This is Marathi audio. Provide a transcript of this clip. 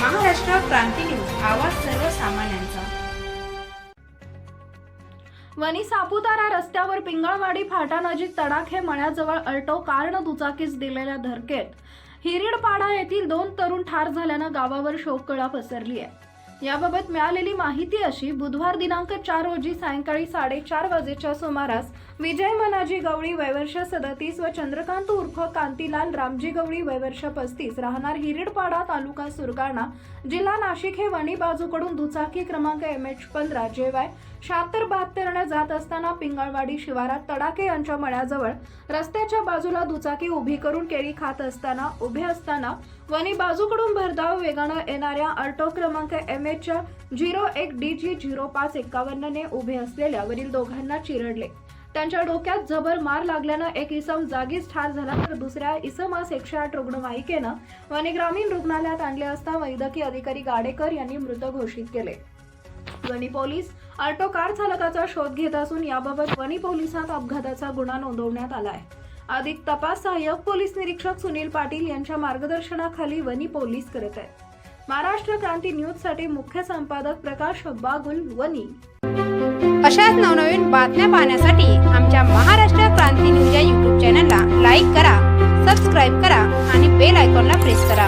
क्रांती न्यूज. आवाज सर्वसामान्यांचा. वणी सापुतारा रस्त्यावर पिंगळवाडी फाटानजीक तडाखे मळ्याजवळ अल्टो कारनं दुचाकीस दिलेल्या धडकेत हिरीडपाडा येथील दोन तरुण ठार झाल्यानं गावावर शोककळा पसरली आहे याबाबत मिळालेली माहिती अशी बुधवार दिनांक चार रोजी सायंकाळी साडेचार वाजेच्या सुमारास विजय मनाजी गवळी वयवर्ष सदतीस व चंद्रकांत उर्फ कांतीलाल रामजी गवळी वयवर्ष पस्तीस राहणार हिरडपाडा तालुका सुरगाणा जिल्हा नाशिक हे वणी बाजूकडून दुचाकी क्रमांक एम एच पंधरा जे वाय शहात्तर बहात्तरने जात असताना पिंगळवाडी शिवारात तडाके यांच्या मळ्याजवळ रस्त्याच्या बाजूला दुचाकी उभी करून केळी खात असताना उभे असताना वनी बाजूकडून भरधाव वेगानं येणाऱ्या अल्टो क्रमांक एम एच झिरो एक डी जी झिरो पाच एक्कावन्नने उभे असलेल्या वरील दोघांना चिरडले. त्यांच्या डोक्यात जबर मार लागल्यानं एक इसम जागीच ठार झाला तर दुसऱ्या इसमास एकशे आठ रुग्णवाहिकेनं वनी ग्रामीण रुग्णालयात आणले असता वैद्यकीय अधिकारी गाडेकर यांनी मृत घोषित केले. वनी पोलीस आल्टो कार चालकाचा शोध घेत असून याबाबत वणी पोलिसात अपघाताचा गुन्हा नोंदवण्यात आला आहे अधिक तपास सहाय्यक पोलीस निरीक्षक सुनील पाटील यांच्या मार्गदर्शनाखाली वनी पोलीस करत आहेत. महाराष्ट्र क्रांती न्यूजसाठी मुख्य संपादक प्रकाश बागुल वनी अशाच नवनवीन बातम्या पाहण्यासाठी आमच्या महाराष्ट्र क्रांती न्यूज या यूट्यूब चॅनलला लाईक करा सबस्क्राईब करा आणि बेल आयकॉनला प्रेस करा.